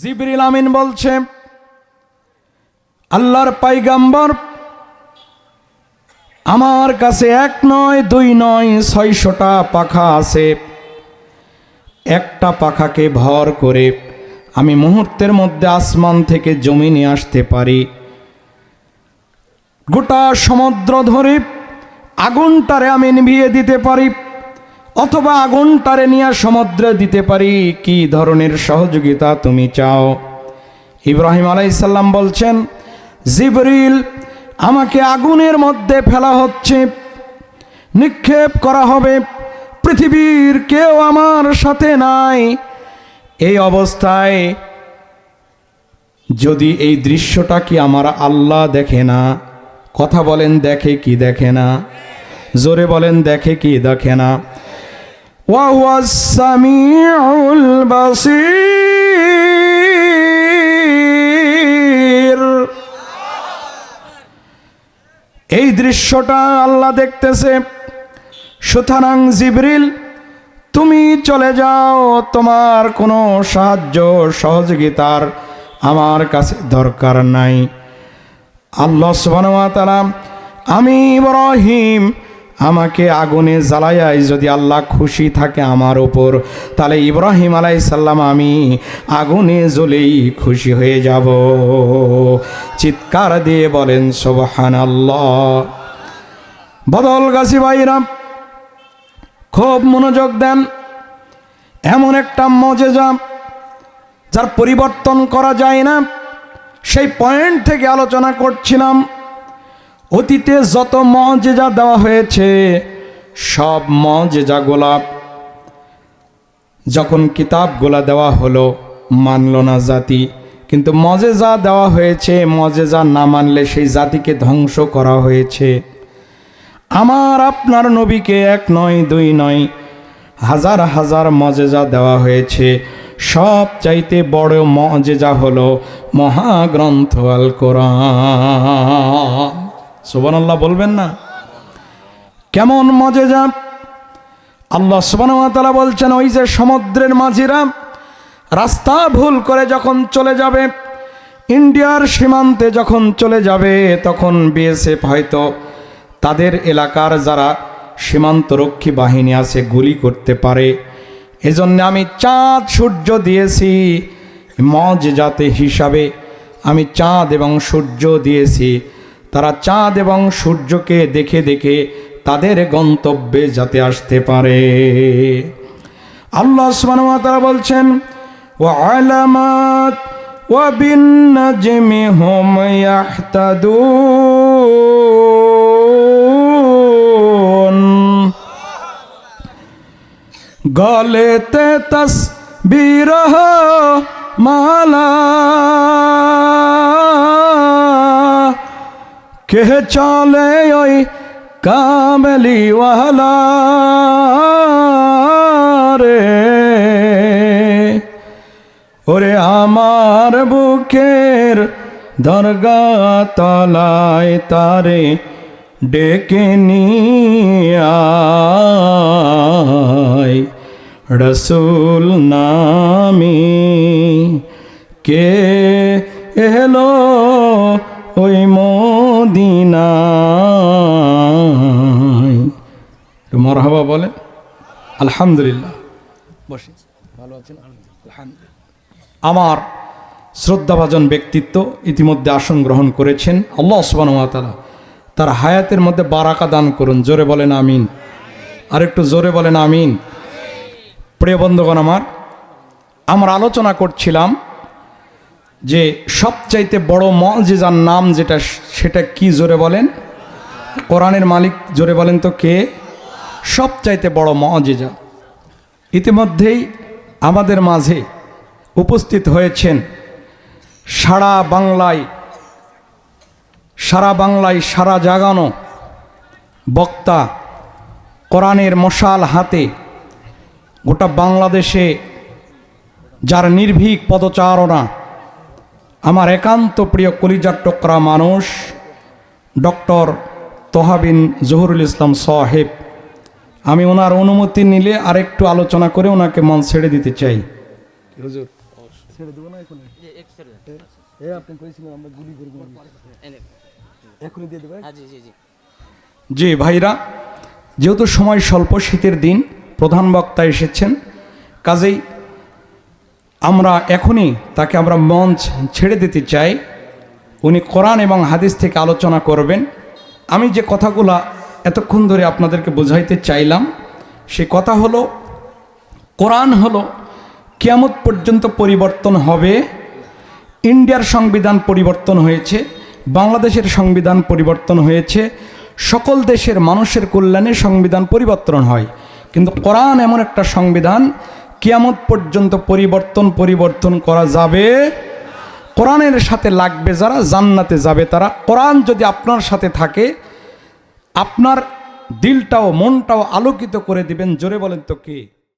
জিবরিল আমিন বলছে, আল্লাহর পাইগাম্বর আমার কাছে এক নয়, দুই নয়, ছয়শটা পাখা আছে। একটা পাখাকে ভর করে আমি মুহূর্তের মধ্যে আসমান থেকে জমিনে আসতে পারি। গোটা সমুদ্র ধরে আগুনটারে আমি নিভিয়ে দিতে পারি। অথবা আগুনটারে নিয়ে সমুদ্রে দিতে পারি, কি ধরনের সহযোগিতা তুমি চাও? ইব্রাহিম আলাইসাল্লাম বলছেন, জিবরিল, আমাকে আগুনের মধ্যে ফেলা হচ্ছে। নিক্ষেপ করা হবে। পৃথিবীর কেউ আমার সাথে নাই। এই অবস্থায় যদি এই দৃশ্যটা কি আমার আল্লাহ দেখে না? কথা বলেন, দেখে কি দেখে না? জোরে বলেন, দেখে কি দেখে না? وهو السميع البصير এই দৃশ্যটা আল্লাহ দেখতেছে সুতরাং জিবরিল তুমি চলে যাও তোমার কোনো সাহায্য সহযোগিতার আমার কাছে দরকার নাই আল্লাহ সুবহানাহু ওয়া তাআলা আমি ইব্রাহিম আমাকে আগুনে জ্বালাইয়াই যদি আল্লাহ খুশি থাকে আমার ওপর, তাহলে ইব্রাহিম আলাই সাল্লাম আমি আগুনে জ্বলেই খুশি হয়ে যাব। চিৎকার দিয়ে বলেন সোবাহান আল্লাহ বদল গাছি ভাইরা, খুব মনোযোগ দেন। এমন একটা মজেজা যার পরিবর্তন করা যায় না। সেই পয়েন্ট থেকে আলোচনা করছিলাম। অতীতে যত মজেজা দেওয়া হয়েছে, সব মজেজা গোলাপ। যখন কিতাবগুলা দেওয়া হলো, মানল না জাতি। কিন্তু মজেজা দেওয়া হয়েছে, মজেজা না মানলে সেই জাতিকে ধ্বংস করা হয়েছে। আমার আপনার নবীকে এক নয়, দুই নয়, হাজার হাজার মজেজা দেওয়া হয়েছে। সব চাইতে বড় মজেজা হলো মহাগ্রন্থ আল কোরআন সুবান আল্লাহ বলবেন না। কেমন মজেজা আল্লাহ সুবান বলছেন, ওই যে সমুদ্রের মাঝিরা, রাস্তা ভুল করে যখন চলে যাবে, ইন্ডিয়ার সীমান্তে যখন চলে যাবে, তখন বিএসএফ হয়তো তাদের এলাকার যারা সীমান্তরক্ষী বাহিনী আছে, গুলি করতে পারে। এজন্য আমি চাঁদ সূর্য দিয়েছি, মজ জাতে হিসাবে আমি চাঁদ এবং সূর্য দিয়েছি। তারা চাঁদ এবং সূর্যকে দেখে দেখে তাদের গন্তব্যে যাতে আসতে পারে। আল্লাহ তাআলা বলছেন ওয়া আলামাত ওয়া বিন নাজমি হুম ইয়াহতাদুন। গলেতে তসবিরহ মালা। কে চলে ওই কামলিওয়ালা রে? ওরে আমার বুকের দরগা তলায় তারে ডেকে নিয়ায় রসুল নামি কে মরহাবা বলে, আলহামদুলিল্লাহ। বসে। ভালো আছেন? আলহামদুলিল্লাহ। আমার শ্রদ্ধাভাজন ব্যক্তিত্ব ইতিমধ্যে আসন গ্রহণ করেছেন। আল্লাহ সুবানতালা তার হায়াতের মধ্যে বারাকা দান করুন। জোরে বলেন আমিন। আর একটু জোরে বলেন আমিন। প্রিয় বন্ধুগণ আমার, আমরা আলোচনা করছিলাম যে সবচাইতে বড় মজেজার নাম যেটা, সেটা কি জোরে বলেন? কোরআনের মালিক জোরে বলেন তো কে? সবচাইতে বড় মজেজা। ইতিমধ্যেই আমাদের মাঝে উপস্থিত হয়েছেন সারা বাংলায় সারা বাংলায় সারা জাগানো বক্তা কোরআনের মশাল হাতে গোটা বাংলাদেশে যার নির্ভীক পদচারণা, আমার একান্ত প্রিয় কলিজার টকরা মানুষ ডক্টর তোহাবিন জহুরুল ইসলাম সাহেব। আমি ওনার অনুমতি নিলে আরেকটু আলোচনা করে ওনাকে মন ছেড়ে দিতে চাই। হুজুর। ছেড়ে দেবো না এখন? জি আপনি করেছিলেন আমরা গুলি করব এখনই দিয়ে দেবে হ্যাঁ জি জি জি। জি ভাইরা যেহেতু সময় স্বল্প শীতের দিন প্রধান বক্তা এসেছেন কাজেই আমরা এখনই তাকে আমরা মঞ্চ ছেড়ে দিতে চাই। উনি কোরআন এবং হাদিস থেকে আলোচনা করবেন। আমি যে কথাগুলা এতক্ষণ ধরে আপনাদেরকে বোঝাইতে চাইলাম, সে কথা হলো, কোরআন হলো কিয়ামত পর্যন্ত পরিবর্তন হবে, ইন্ডিয়ার সংবিধান পরিবর্তন হয়েছে, বাংলাদেশের সংবিধান পরিবর্তন হয়েছে, সকল দেশের মানুষের কল্যাণে সংবিধান পরিবর্তন হয়। কিন্তু কোরআন এমন একটা সংবিধান, কিয়ামত পর্যন্ত পরিবর্তন পরিবর্তন করা যাবে, কোরআনের সাথে লাগবে যারা, জান্নাতে যাবে তারা। কোরআন যদি আপনার সাথে থাকে আপনার দিলটাও মনটাও আলোকিত করে দিবেন। জোরে বলেন তো কে?